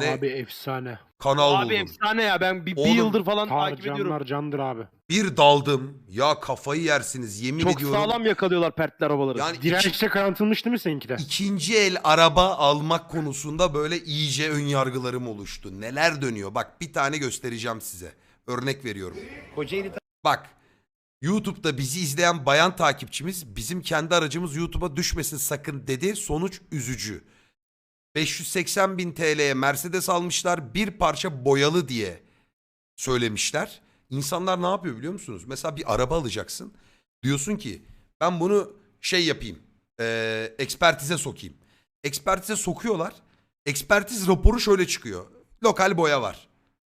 tane Abi efsane. kanal Abi buldum. efsane ya ben bir, bir Oğlum, yıldır falan takip ediyorum. Tarcanlar candır abi. Bir daldım. Ya kafayı yersiniz yemin Çok ediyorum. sağlam yakalıyorlar pertli arabaları. Yani iki- Dirençte kanıtılmış değil mi seninki de? ikinci el araba almak konusunda böyle iyice ön yargılarım oluştu. Neler dönüyor? Bak bir tane göstereceğim size. Örnek veriyorum. Kocaeli Bak YouTube'da bizi izleyen bayan takipçimiz bizim kendi aracımız YouTube'a düşmesin sakın dedi. Sonuç üzücü. 580 bin TL'ye Mercedes almışlar bir parça boyalı diye söylemişler. İnsanlar ne yapıyor biliyor musunuz? Mesela bir araba alacaksın. Diyorsun ki ben bunu şey yapayım. eee, ekspertize sokayım. Ekspertize sokuyorlar. Ekspertiz raporu şöyle çıkıyor. Lokal boya var.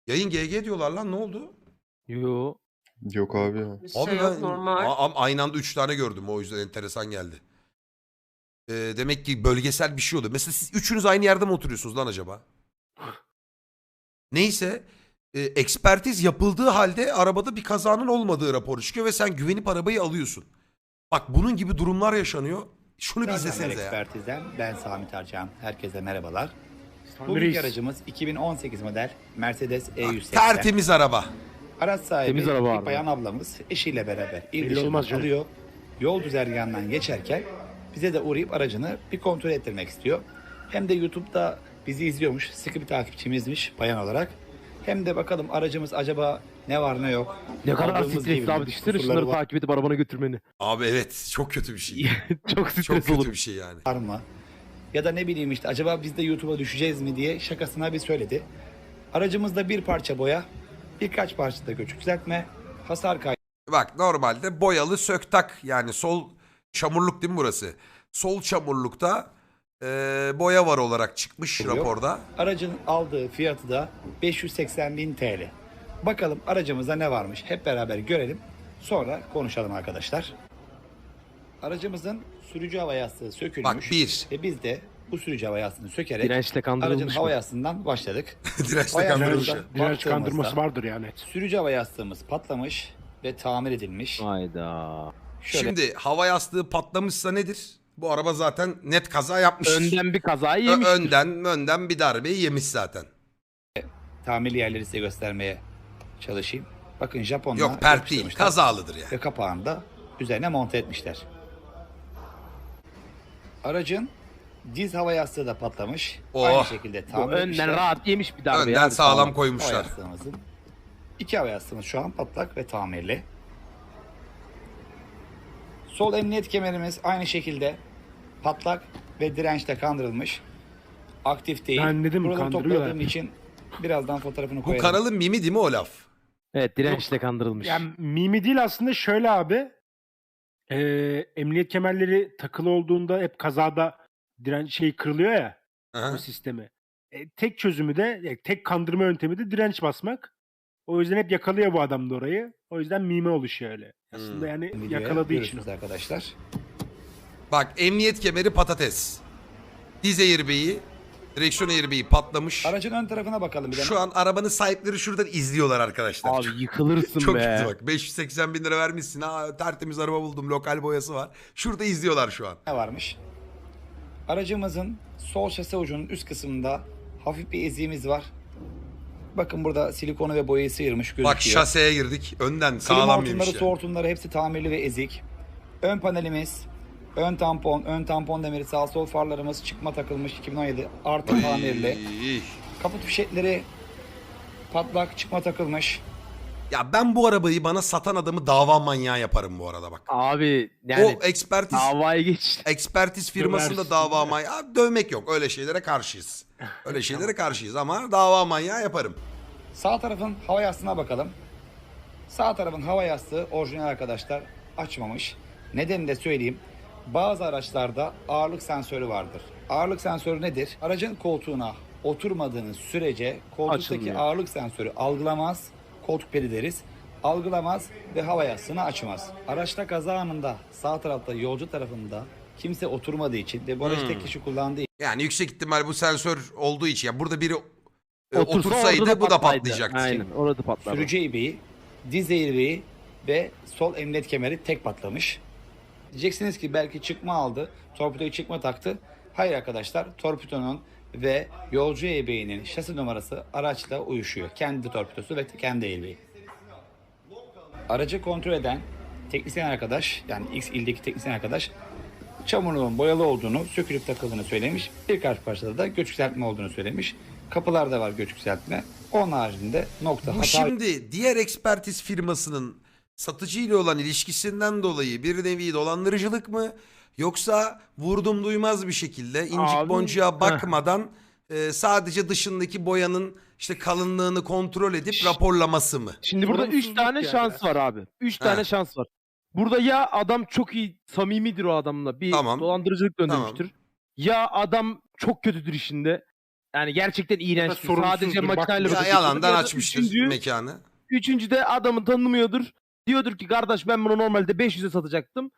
Yayın GG diyorlar lan ne oldu? Yo. Yok abi ya. Bir şey Abi yok ben normal. A- a- aynı anda 3 tane gördüm o yüzden enteresan geldi. Ee, demek ki bölgesel bir şey oldu. Mesela siz üçünüz aynı yerde mi oturuyorsunuz lan acaba? Neyse e, ekspertiz yapıldığı halde arabada bir kazanın olmadığı raporu çıkıyor ve sen güvenip arabayı alıyorsun. Bak bunun gibi durumlar yaşanıyor. Şunu bir izlesenize ya. Ekspertizden ben Sami Tarcan. Herkese merhabalar. Sami Bugünkü aracımız 2018 model Mercedes Bak, E180. tertemiz araba. Araç sahibi Temiz araba bir abi. bayan ablamız eşiyle beraber il Belli dışından olmaz canım. alıyor. Yol güzergahından geçerken bize de uğrayıp aracını bir kontrol ettirmek istiyor. Hem de YouTube'da bizi izliyormuş, sıkı bir takipçimizmiş bayan olarak. Hem de bakalım aracımız acaba ne var ne yok. Ne kadar Aldığımız stresli gibi abi. bir Düşünsene kusurları şunları var takip edip arabana götürmeni. Abi evet çok kötü bir şey. Çok stres çok kötü olur. bir şey yani. var mı? Ya da ne bileyim işte acaba biz de YouTube'a düşeceğiz mi diye şakasına bir söyledi. Aracımızda bir parça boya, birkaç parça da göçük düzeltme, hasar kaydı Bak normalde boyalı söktak yani sol çamurluk değil mi burası? Sol çamurlukta e, boya var olarak çıkmış Oluyor. raporda. Aracın aldığı fiyatı da 580 bin TL. Bakalım aracımızda ne varmış hep beraber görelim. Sonra konuşalım arkadaşlar. Aracımızın sürücü hava yastığı sökülmüş. Bak bir. Ve biz de bu sürücü hava yastığını sökerek Dirençle aracın kandırılmış hava mı? yastığından başladık. Dirençle kandırılmış. direnç- Direnç, direnç baktığımızda- kandırması vardır yani. Sürücü hava yastığımız patlamış ve tamir edilmiş. Hayda. Şöyle Şimdi hava yastığı patlamışsa nedir? Bu araba zaten net kaza yapmış. Önden bir kazayı yemiş. önden önden bir darbeyi yemiş zaten. tamirli yerleri size göstermeye çalışayım. Bakın Japonlar Yok pert değil kazalıdır yani. Ve kapağını da üzerine monte etmişler. Aracın diz hava yastığı da patlamış. Oh. Aynı şekilde tamir önden etmişler. rahat yemiş bir darbe. Önden ya. sağlam Hava koymuşlar. yastığımızın. İki hava yastığımız şu an patlak ve tamirli. Sol emniyet kemerimiz aynı şekilde patlak ve dirençle kandırılmış. Aktif değil. Ben dedim, Buraları kandırıyorlar. topladığım için birazdan fotoğrafını Bu koyarım. kanalın mimi değil mi o laf? Evet dirençle kandırılmış. Yani mimi değil aslında şöyle abi. Eee emniyet kemerleri takılı olduğunda hep kazada direnç şey kırılıyor ya Aha. o sistemi. E, tek çözümü de e, tek kandırma yöntemi de direnç basmak. O yüzden hep yakalıyor bu adam da orayı. O yüzden mime oluşuyor öyle. Aslında Hmm. yani Videoya yakaladığı için. görürsünüz arkadaşlar. Bak emniyet kemeri patates. Diz airbag'i, direksiyon airbag'i patlamış. Aracın ön tarafına bakalım bir de. Şu an arabanın sahipleri şuradan izliyorlar arkadaşlar. Abi yıkılırsın Çok be. kötü bak. 580 bin lira vermişsin. Ha, tertemiz araba buldum. Lokal boyası var. Şurada izliyorlar şu an. ne varmış? Aracımızın sol şase ucunun üst kısmında hafif bir eziğimiz var. Bakın burada silikonu ve boyayı sıyırmış gözüküyor. Bak şaseye girdik. Önden Klima sağlam hortumları, yemiş. su hortumları hepsi tamirli ve ezik. Ön panelimiz, ön tampon, ön tampon demiri, sağ sol farlarımız çıkma takılmış 2017 artı tamirli. Kaput fişekleri patlak çıkma takılmış. Ya ben bu arabayı bana satan adamı dava manyağı yaparım bu arada bak. Abi yani o ekspertiz davaya geç. ekspertiz firmasında dava manyağı dövmek yok. Öyle şeylere karşıyız. Öyle şeylere karşıyız ama dava manyağı yaparım. Sağ tarafın hava yastığına bakalım. Sağ tarafın hava yastığı orijinal arkadaşlar açmamış. Nedenini de söyleyeyim. Bazı araçlarda ağırlık sensörü vardır. Ağırlık sensörü nedir? Aracın koltuğuna oturmadığınız sürece koltuktaki Açılmıyor. ağırlık sensörü algılamaz. Koltuk pedi deriz. Algılamaz ve hava yastığını açmaz. Araçta kaza anında sağ tarafta yolcu tarafında kimse oturmadığı için ve bu aracı tek kişi kullandığı Yani yüksek ihtimal bu sensör olduğu için ya burada biri Otursa otursaydı orada bu da patlaydı. patlayacaktı. Aynen orada patladı. Sürücü eğbeği, diz eğbeği ve sol emniyet kemeri tek patlamış. Diyeceksiniz ki belki çıkma aldı, torpidoyu çıkma taktı. Hayır arkadaşlar, torpidonun ve yolcu ebeğinin şasi numarası araçla uyuşuyor. Kendi torpidosu ve kendi ebeği. Aracı kontrol eden teknisyen arkadaş yani X ildeki teknisyen arkadaş çamurluğun boyalı olduğunu, sökülüp takıldığını söylemiş. Birkaç parçada da göç yükseltme olduğunu söylemiş. Kapılarda var göç yükseltme. Onun haricinde nokta Bu hata şimdi diğer ekspertiz firmasının satıcıyla olan ilişkisinden dolayı bir nevi dolandırıcılık mı? Yoksa vurdum duymaz bir şekilde incik Abi, boncuğa bakmadan e, sadece dışındaki boyanın işte kalınlığını kontrol edip raporlaması mı? Şimdi burada 3 Sorumsuzluk tane ya şans var abi. 3 He. tane şans var. Burada ya adam çok iyi samimidir o adamla. Bir Tamam. dolandırıcılık döndürmüştür. Ya adam çok kötüdür işinde. Yani gerçekten iğrençtir. Sadece makineyle. Ya bakıyor. yalandan Ya da açmıştır üçüncü- mekanı. Üçüncü de adamı tanımıyordur. Diyordur ki kardeş ben bunu normalde 500'e satacaktım.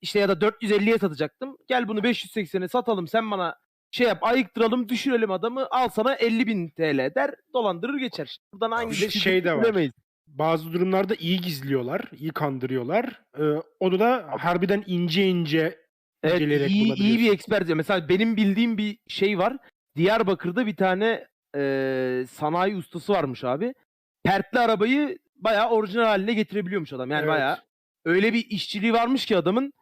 İşte ya da 450'ye satacaktım. Gel bunu 580'e satalım sen bana şey yap ayıktıralım düşürelim adamı al sana 50 bin TL der dolandırır geçer. Buradan hangi bir şey de var. bilemeyiz. Bazı durumlarda iyi gizliyorlar, iyi kandırıyorlar. Ee, onu da harbiden ince ince Evet, inceleyerek iyi, iyi bulabiliyorsun. bir ekspert. diyor. Mesela benim bildiğim bir şey var. Diyarbakır'da bir tane e, sanayi ustası varmış abi. Pertli arabayı bayağı orijinal haline getirebiliyormuş adam. Yani Evet. bayağı öyle bir işçiliği varmış ki adamın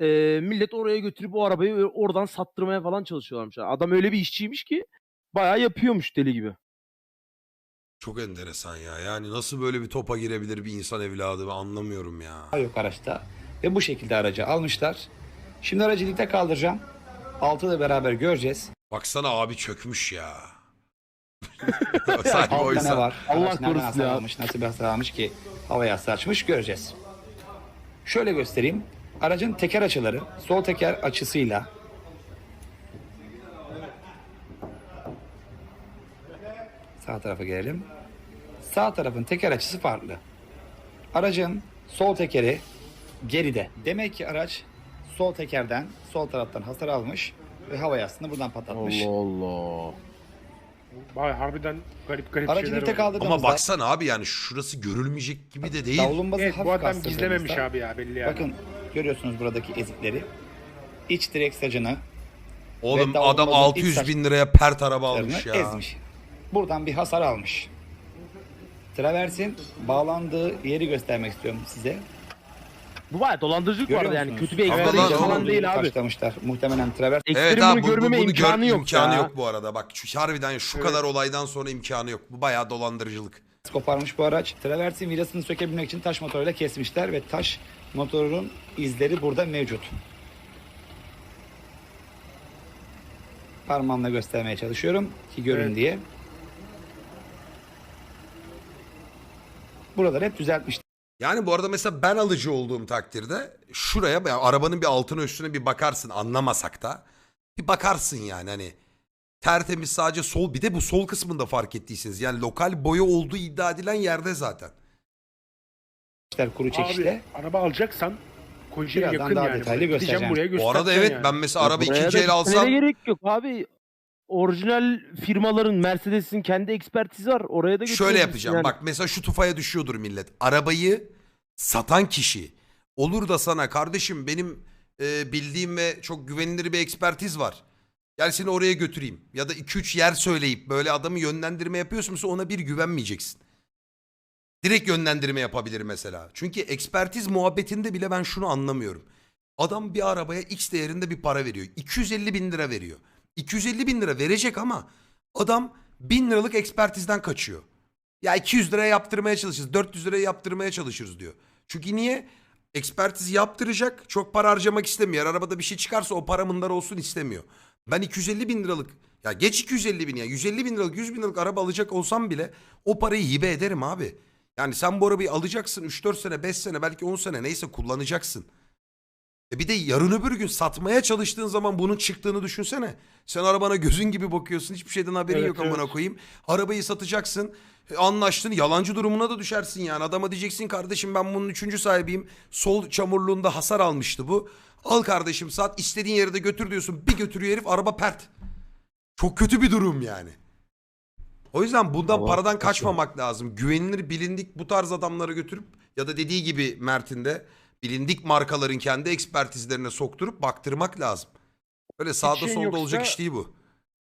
e, millet oraya götürüp o arabayı ö- oradan sattırmaya falan çalışıyorlarmış. Adam öyle bir işçiymiş ki bayağı yapıyormuş deli gibi. Çok enteresan ya. Yani nasıl böyle bir topa girebilir bir insan evladı ben anlamıyorum ya. yok araçta. Ve bu şekilde aracı almışlar. Şimdi aracı dikte kaldıracağım. Altı da beraber göreceğiz. Baksana abi çökmüş ya. Sanki Altta oysa. ne var? Allah Araç nereden korusun hasar ya. almış, nasıl bir hasar almış ki havaya hasar açmış göreceğiz. Şöyle göstereyim. Aracın teker açıları sol teker açısıyla sağ tarafa gelelim. Sağ tarafın teker açısı farklı. Aracın sol tekeri geride. Demek ki araç sol tekerden, sol taraftan hasar almış ve hava yastığını buradan patlatmış. Allah. Vay harbiden garip garip Aracı şeyler kaldırdığımızda Ama baksana abi yani şurası görülmeyecek gibi de değil. davlumbazı Evet bu hafif adam kastırdığımızda- gizlememiş abi ya belli yani. Bakın görüyorsunuz buradaki ezikleri. İç direk sacını Oğlum ve adam iç 600 bin liraya pert araba almış ya. ezmiş. Buradan bir hasar almış. Traversin bağlandığı yeri göstermek istiyorum size. Bu bayağı dolandırıcılık Görüyor vardı yani. musunuz? Kötü bir Ama ekspert lan falan değil abi. Taşlamışlar. Muhtemelen travers Evet Eksperin abi bunu bu, bu, görmeme bunu gör- imkanı yok imkanı ya. yok bu arada. Bak şu, harbiden şu kadar olaydan sonra imkanı yok. Bu bayağı dolandırıcılık. koparmış bu araç. Traversin vidasını sökebilmek için taş motoruyla kesmişler ve taş motorun izleri burada mevcut. Parmağımla göstermeye çalışıyorum ki görün Evet. diye. Buraları hep düzeltmişler. Yani bu arada mesela ben alıcı olduğum takdirde şuraya yani arabanın bir altına üstüne bir bakarsın anlamasak da. Bir bakarsın yani hani tertemiz sadece sol bir de bu sol kısmında fark ettiyseniz yani lokal boya olduğu iddia edilen yerde zaten. Kuru çekişle. Abi araba alacaksan Kocaeli'ye yakın daha yani. detaylı Gideceğim göstereceğim. buraya Bu arada evet yani. ben mesela araba Buraya ikinci da el gitmene alsam gerek yok abi. Orijinal firmaların Mercedes'in kendi ekspertizi var. Oraya da Şöyle yapacağım. yani. Bak mesela şu tufaya düşüyordur millet. Arabayı satan kişi olur da sana kardeşim benim e, bildiğim ve çok güvenilir bir ekspertiz var. Gel seni oraya götüreyim. Ya da 2-3 yer söyleyip böyle adamı yönlendirme yapıyorsun ona bir güvenmeyeceksin. Direkt yönlendirme yapabilir mesela. Çünkü ekspertiz muhabbetinde bile ben şunu anlamıyorum. Adam bir arabaya X değerinde bir para veriyor. 250 bin lira veriyor. 250 bin lira verecek ama adam 1000 liralık ekspertizden kaçıyor. Ya 200 liraya yaptırmaya çalışırız. 400 liraya yaptırmaya çalışırız diyor. Çünkü niye? Ekspertiz yaptıracak. Çok para harcamak istemiyor. Arabada bir şey çıkarsa o para mındar olsun istemiyor. Ben 250 bin liralık ya geç 250 bin ya 150 bin liralık 100 bin liralık araba alacak olsam bile o parayı hibe ederim abi. Yani sen bu arabayı alacaksın 3-4 sene 5 sene belki 10 sene neyse kullanacaksın. E bir de yarın öbür gün satmaya çalıştığın zaman bunun çıktığını düşünsene. Sen arabana gözün gibi bakıyorsun. Hiçbir şeyden haberin Evet, yok amına evet. koyayım. Arabayı satacaksın. e, Anlaştın. Yalancı durumuna da düşersin yani. Adama diyeceksin kardeşim ben bunun üçüncü sahibiyim. Sol çamurluğunda hasar almıştı bu. Al kardeşim sat. istediğin yere de götür diyorsun. Bir götürüyor herif araba pert. Çok kötü bir durum yani. O yüzden bundan Allah paradan kaçmamak lazım. Güvenilir, bilindik bu tarz adamları götürüp ya da dediği gibi Mert'in de bilindik markaların kendi ekspertizlerine sokturup baktırmak lazım. Öyle sağda şeyin solda yoksa- olacak iş değil bu.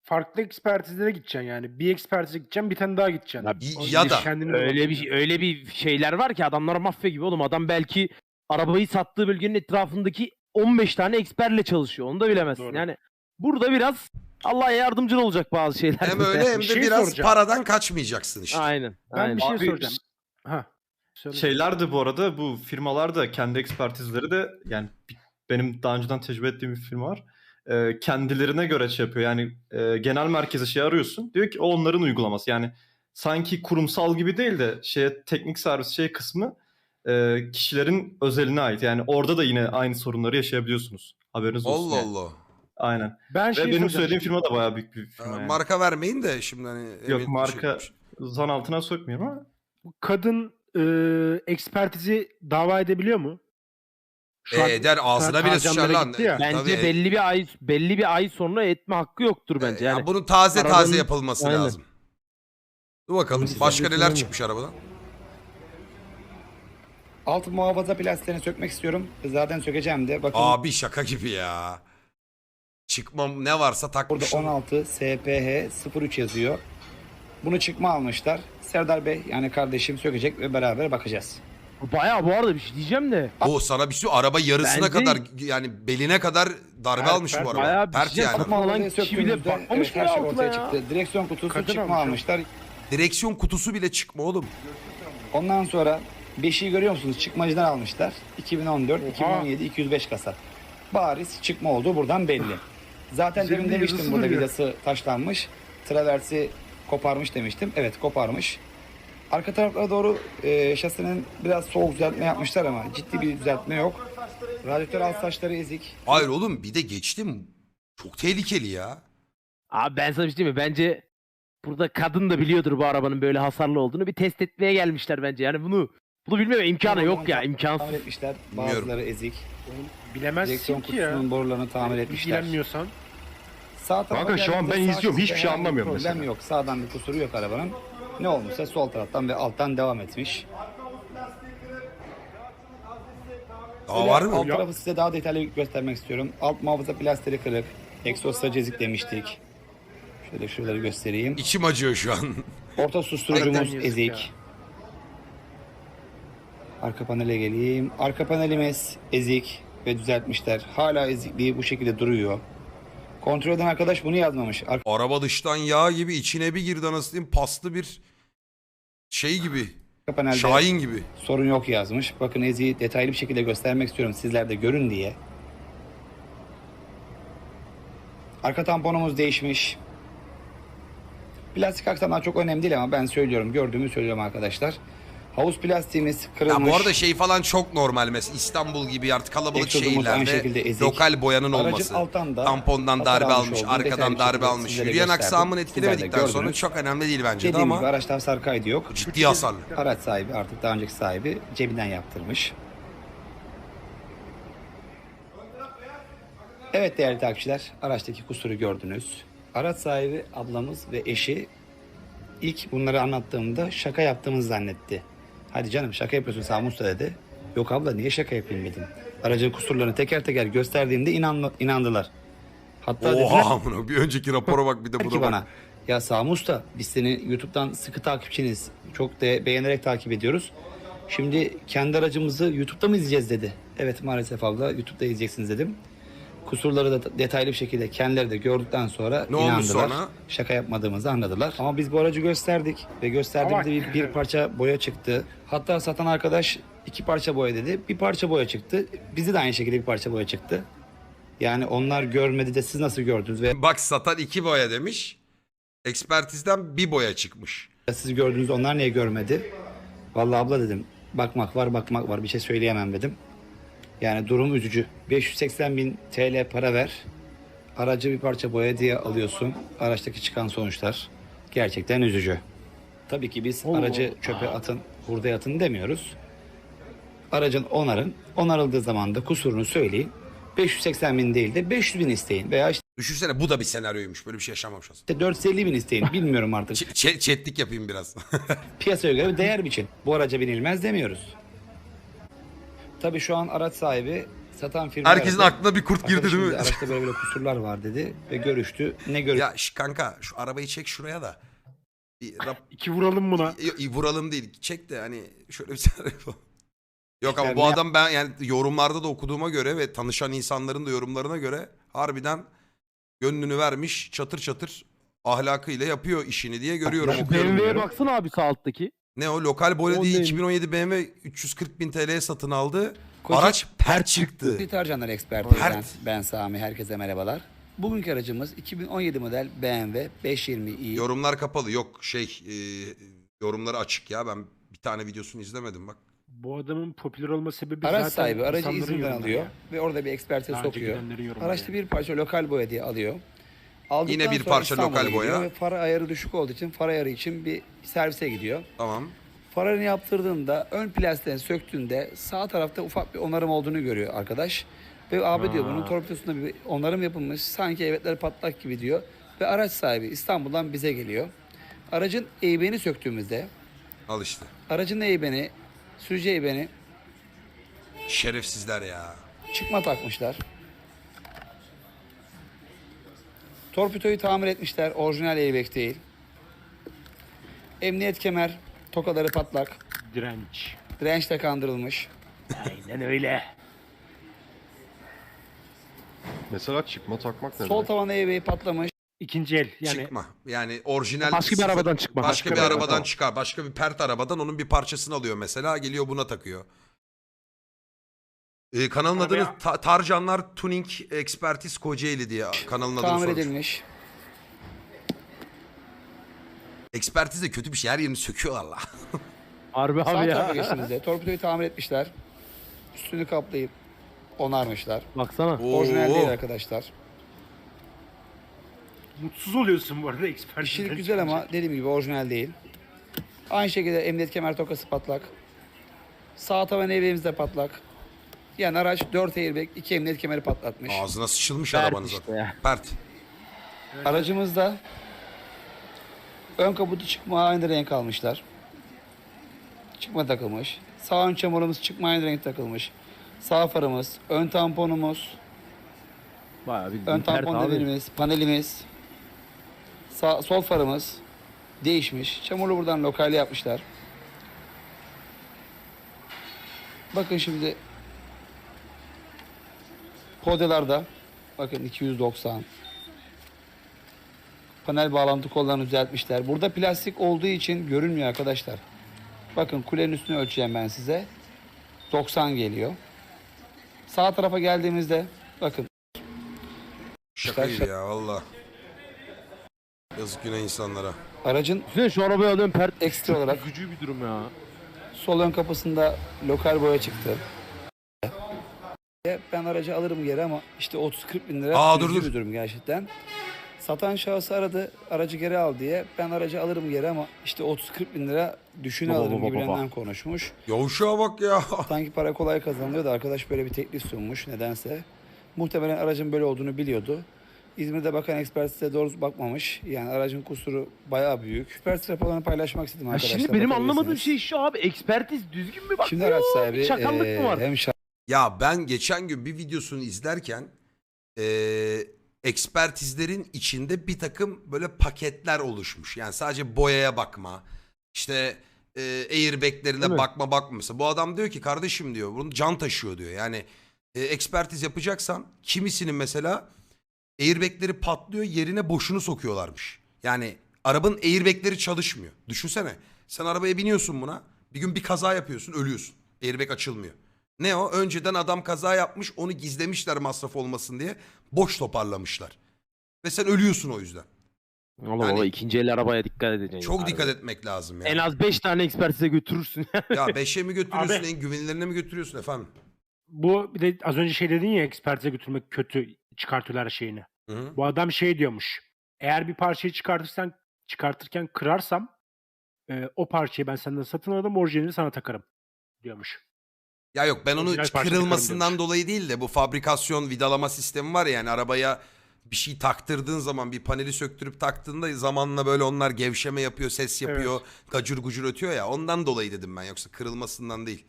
farklı ekspertizlere gideceksin yani. Bir ekspertize gideceksin bir tane daha gideceksin. Ya, O ya da- kendini öyle bir öyle bir şeyler var ki adamlar mafya gibi oğlum. Adam belki arabayı sattığı bölgenin etrafındaki 15 tane eksperle çalışıyor. Onu da bilemezsin. Doğru. Yani burada biraz Allah yardımcın olacak bazı şeyler. Hem öyle hem de Bir şey biraz soracağım. paradan kaçmayacaksın işte. Aynen. Ben aynen. bir şey Abi, soracağım. Ha. Söyle. Şeyler de bu arada bu firmalar da kendi ekspertizleri de yani benim daha önceden tecrübe ettiğim bir firma var. Ee, kendilerine göre şey yapıyor. Yani e, genel merkeze şey arıyorsun. Diyor ki o onların uygulaması. Yani sanki kurumsal gibi değil de şeye teknik servis şey kısmı e, kişilerin özeline ait. Yani orada da yine aynı sorunları yaşayabiliyorsunuz. Haberiniz olsun. Allah yani. Allah. Aynen. Ben Ve şey benim söylediğim firma da bayağı büyük bir firma. yani. Marka vermeyin de şimdi hani. Yok marka şey- zan altına sokmuyorum ama Bu kadın e, ekspertizi dava edebiliyor mu? Şu an Ee, der ağzına bile sıçar lan. Bence Tabii. belli bir ay belli bir ay sonra etme hakkı yoktur bence. Ee, Yani ya bunun taze taze arabanın- yapılması Aynen. lazım. Dur bakalım Bunun başka neler mi? çıkmış arabadan. Alt muhafaza plastiklerini sökmek istiyorum. Zaten sökeceğim de. Bakın Abi şaka gibi ya. Çıkmam ne varsa burada takmışlar. 16 SPH 03 yazıyor. Bunu çıkma almışlar. Serdar Bey yani kardeşim sökecek ve beraber bakacağız. bayağı bu arada bir şey diyeceğim de. O sana bir şey araba yarısına Bence- kadar yani beline kadar darbe Pert, almış bu pert. araba. Bayağı bir Pert şey yani. Falan Muhafazayı kişi bile söktüğümüzde, bakmamış evet, her şey altına ortaya ya. çıktı. Direksiyon kutusu Kadın çıkma almış almışlar. Direksiyon kutusu bile çıkma oğlum. Ondan sonra beşiği görüyor musunuz? Çıkmacıdan almışlar. 2014, Oha. 2017, 205 kasa. Bariz çıkma olduğu buradan belli. Zaten Üzerinde demin demiştim yazısı burada duruyor. vidası taşlanmış. Traversi koparmış demiştim. Evet koparmış. Arka taraflara doğru e, şasinin biraz soğuk düzeltme yapmışlar ama ciddi bir düzeltme yok. Radyatör alt saçları ezik. Hayır oğlum bir de geçtim. Çok tehlikeli ya. Abi ben sana bir şey diyeyim mi? Bence burada kadın da biliyordur bu arabanın böyle hasarlı olduğunu. Bir test etmeye gelmişler bence. Yani bunu bunu bilmeme imkanı yok ya. imkansız. Tamir etmişler. Bilmiyorum. Bazıları ezik. Bilemezsin Direksiyon ki ya. kutusunun borularını tamir etmişler. İlgilenmiyorsan. Sağ tarafa Kanka şu an ben izliyorum, hiçbir şey anlamıyorum problem mesela. yok. Sağdan bir kusuru yok arabanın. Ne olmuşsa sol taraftan ve alttan devam etmiş. Daha var mı? Alt tarafı size daha detaylı göstermek istiyorum. Alt muhafaza plasteri kırık. Egzoz sacı ezik demiştik. Şöyle şuraları göstereyim. İçim acıyor şu an. Orta susturucumuz ezik. ya. Arka panele geleyim. Arka panelimiz ezik ve düzeltmişler. Hala ezikliği bu şekilde duruyor. Kontrol eden arkadaş bunu yazmamış. Arka Araba dıştan yağ gibi içine bir girdi anasını diyeyim, paslı bir şey gibi. panelde Şahin gibi. sorun yok yazmış. Bakın eziği detaylı bir şekilde göstermek istiyorum sizler de görün diye. Arka tamponumuz değişmiş. Plastik aksamlar çok önemli değil ama ben söylüyorum. Gördüğümü söylüyorum arkadaşlar. Havuz plastiğimiz Ya kırılmış. bu arada şey falan çok normal mesela İstanbul gibi artık kalabalık Egzozumuz aynı şekilde şehirlerde ezik. lokal boyanın Aracın olması. alttan da Tampondan hasar darbe almış almış, olduğunu detaylı arkadan bir darbe şekilde almış. sizlere Yürüyen gösterdim. aksamını Sizler de etkilemedikten sonra gördünüz. çok önemli değil bence de Dediğim gibi ama araçta hasar kaydı yok. ciddi hasarlı. Araç sahibi artık daha önceki sahibi cebinden yaptırmış. Evet değerli takipçiler, araçtaki kusuru gördünüz. Araç sahibi ablamız ve eşi ilk bunları anlattığımda şaka yaptığımızı zannetti. Hadi canım şaka yapıyorsun Sami Usta dedi. Yok abla niye şaka yapayım dedim. Aracın kusurlarını teker teker gösterdiğimde inan, inandılar. Hatta dediler, Oha amına bir önceki rapora bak bir de buna bak. bana ya Sami Usta biz seni YouTube'dan sıkı takipçiniz. Çok da beğenerek takip ediyoruz. Şimdi kendi aracımızı YouTube'da mı izleyeceğiz dedi. Evet maalesef abla YouTube'da izleyeceksiniz dedim. Kusurları da detaylı bir şekilde kendileri de gördükten sonra Ne olmuş inandılar. sonra? Şaka yapmadığımızı anladılar. Ama biz bu aracı gösterdik ve gösterdiğimizde Ama- bir, bir parça boya çıktı. Hatta satan arkadaş iki parça boya dedi. Bir parça boya çıktı. Bizi de aynı şekilde bir parça boya çıktı. Yani onlar görmedi de siz nasıl gördünüz ve Bak satan iki boya demiş. Ekspertizden bir boya çıkmış. Siz gördünüz onlar niye görmedi? Vallahi abla dedim bakmak var bakmak var bir şey söyleyemem dedim. Yani durum üzücü. 580 bin TL para ver. Aracı bir parça boya diye alıyorsun. Araçtaki çıkan sonuçlar gerçekten üzücü. Tabii ki biz aracı çöpe atın, hurdaya atın demiyoruz. Aracın onarın. Onarıldığı zaman da kusurunu söyleyin. 580 bin değil de 500 bin isteyin. Veya işte Düşünsene bu da bir senaryoymuş. Böyle bir şey yaşamamış aslında. 450 bin isteyin. Bilmiyorum artık. Ç- ç- chatlik yapayım biraz. piyasaya göre bir değer biçin. Bu araca binilmez demiyoruz. Tabii şu an araç sahibi Satan firma Herkesin aradı. aklına bir kurt girdi değil mi? Araçta böyle böyle kusurlar var dedi ve görüştü. Ne görüştü? Ya şş, kanka şu arabayı çek şuraya da. Bir rap- İki vuralım buna. Yok, vuralım değil. Çek de hani şöyle bir tane yapalım. Yok ama bu adam ben yani yorumlarda da okuduğuma göre ve tanışan insanların da yorumlarına göre harbiden gönlünü vermiş çatır çatır ahlakıyla yapıyor işini diye görüyorum. Şu okuyorum BMW'ye diyorum. baksana abi sağ alttaki. Ne o lokal değil neymiş? 2017 BMW 340 bin TL'ye satın aldı. Koca- Araç pert çıktı. Deterjanlar ekspertizden Pert. ben Sami herkese merhabalar. Bugünkü aracımız 2017 model BMW 520i. Yorumlar kapalı. Yok şey e, yorumları açık ya. Ben bir tane videosunu izlemedim bak. Bu adamın popüler olma sebebi Araç zaten sahibi aracı insanların İzmir'den yorumları alıyor ya. ve orada bir Daha önce sokuyor. gidenlerin yorumları Araçta yani. bir parça lokal boya diye alıyor. Aldıktan Yine bir sonra parça İstanbul'a lokal gidiyor boya. Ve far ayarı düşük olduğu için far ayarı için bir servise gidiyor. Tamam. Farını yaptırdığında ön plastiğini söktüğünde sağ tarafta ufak bir onarım olduğunu görüyor arkadaş. Ve abi diyor bunun torpidosunda bir onarım yapılmış. Sanki evetler patlak gibi diyor. Ve araç sahibi İstanbul'dan bize geliyor. Aracın eybeni söktüğümüzde Al işte. aracın eybeni, sürücü eybeni Şerefsizler ya. çıkma takmışlar. Torpidoyu tamir etmişler. Orijinal airbag değil. Emniyet kemer, tokaları patlak. Direnç. Direnç de kandırılmış. Aynen öyle. Mesela çıkma takmak ne Sol demek? tavan airbag'i patlamış. İkinci el. Yani Çıkma. Yani orijinal Başka bir arabadan çıkma. Başka, Başka bir bir araba, arabadan çıkar. Başka bir pert arabadan onun bir parçasını alıyor mesela. Geliyor buna takıyor. Ee, kanalın Arabaya- adını Ta- Tarcanlar Tuning Expertise Kocaeli diye kanalın adını Tamir sormuş. edilmiş. Ekspertiz de kötü bir şey. Her yerini söküyorlar la. Harbi Sağ abi tarafa ya. geçtiğimizde torpidoyu tamir etmişler. Üstünü kaplayıp onarmışlar. Baksana. Orijinal değil arkadaşlar. mutsuz oluyorsun bu arada ekspertizden İşçilik güzel ama dediğim gibi orijinal değil. Aynı şekilde emniyet kemer tokası patlak. Sağ tavan airbag'imiz de patlak. Yani araç 4 airbag, 2 emniyet kemeri patlatmış. Ağzına sıçılmış Pert arabanın işte zaten. ya. Pert. Aracımızda ön kaputu çıkma aynı renk almışlar. Çıkma takılmış. Sağ ön çamurumuz çıkma aynı renk takılmış. Sağ farımız, ön tamponumuz, Bayağı bir ön tampon demirimiz, panelimiz, sağ, sol farımız değişmiş. Çamurlu buradan lokal yapmışlar. Bakın şimdi podyalarda bakın 290 panel bağlantı kollarını düzeltmişler. Burada plastik olduğu için görünmüyor arkadaşlar. Bakın kulenin üstünü ölçeceğim ben size. 90 geliyor. Sağ tarafa geldiğimizde bakın Şaka gibi ya valla. Yazık günah insanlara. aracın Düşünsene şu arabayı alıyorum pert. Ekstra olarak- Üzücü bir durum ya. Sol ön kapısında lokal boya çıktı. Ben aracı alırım geri ama işte 30-40 bin lira Aa, dur, dur. durum gerçekten. Satan şahıs aradı aracı geri al diye. Ben aracı alırım geri ama işte 30-40 bin lira düşüne Baba, alırım baba, gibilerinden baba. konuşmuş. Yavuşağa bak ya. Sanki para kolay kazanılıyor da arkadaş böyle bir teklif sunmuş nedense. Muhtemelen aracın böyle olduğunu biliyordu. İzmir'de bakan ekspertize doğru bakmamış. Yani aracın kusuru bayağı büyük. Ekspertiz raporlarını paylaşmak istedim Ya arkadaşlar. şimdi benim anlamadığım bakabilirsiniz. şey şu abi ekspertiz düzgün mü bakıyor? Şimdi araç sahibi Şakallık eee, mı var? hem Ya ben geçen gün bir videosunu izlerken eee ekspertizlerin içinde bir takım böyle paketler oluşmuş. Yani sadece boyaya bakma, işte eee airbaglerine bakma bakma. Mesela bu adam diyor ki kardeşim diyor bunu can taşıyor diyor. Yani eee, ekspertiz yapacaksan kimisinin mesela airbagleri patlıyor yerine boşunu sokuyorlarmış. Yani arabanın airbagleri çalışmıyor. Düşünsene sen arabaya biniyorsun buna bir gün bir kaza yapıyorsun ölüyorsun. Airbag açılmıyor. Ne o? Önceden adam kaza yapmış onu gizlemişler masraf olmasın diye. Boş toparlamışlar. Ve sen ölüyorsun o yüzden. Allah Yani- Allah ikinci el arabaya dikkat edeceksin. Çok dikkat etmek lazım ya. En az 5 tane ekspertize götürürsün. Ya beşe mi götürüyorsun Abi. en güvenilirine mi götürüyorsun efendim? Bu bir de az önce şey dedin ya ekspertize götürmek kötü çıkartıyorlar şeyini. Hı hı. Bu adam şey diyormuş. Eğer bir parçayı çıkartırsan çıkartırken kırarsam e, o parçayı ben senden satın alırım orijinalini sana takarım diyormuş. Ya yok ben onu Orijinal parça kırılmasından dolayı değil de bu fabrikasyon vidalama sistemi var ya yani arabaya bir şey taktırdığın zaman bir paneli söktürüp taktığında zamanla böyle onlar gevşeme yapıyor, ses yapıyor, gacur gucur ötüyor ya ondan dolayı dedim ben yoksa kırılmasından değil.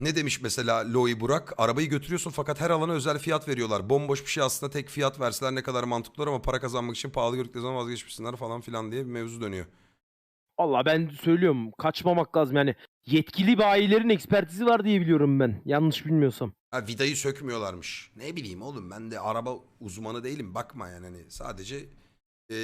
Ne demiş mesela Loi Burak? Arabayı götürüyorsun fakat her alana özel fiyat veriyorlar. Bomboş bir şey aslında tek fiyat verseler ne kadar mantıklı olur ama para kazanmak için pahalı gördükleri zaman vazgeçmişsinler falan filan diye bir mevzu dönüyor. Valla ben söylüyorum kaçmamak lazım yani. Yetkili bayilerin ekspertizi var diye biliyorum ben. Yanlış bilmiyorsam. Ha vidayı sökmüyorlarmış. Ne bileyim oğlum ben de araba uzmanı değilim. Bakma yani hani sadece e,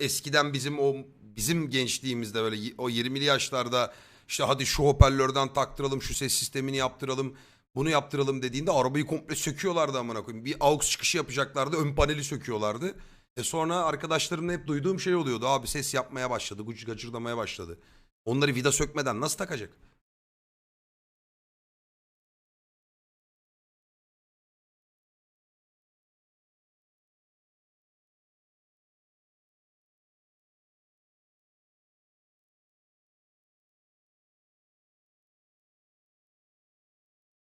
eskiden bizim o bizim gençliğimizde böyle y- o 20'li yaşlarda işte hadi şu hoparlörden taktıralım şu ses sistemini yaptıralım bunu yaptıralım dediğinde arabayı komple söküyorlardı amına koyayım. Bir aux çıkışı yapacaklardı ön paneli söküyorlardı. E sonra arkadaşlarımla hep duyduğum şey oluyordu. Abi ses yapmaya başladı, guc gacırdamaya başladı. Onları vida sökmeden nasıl takacak?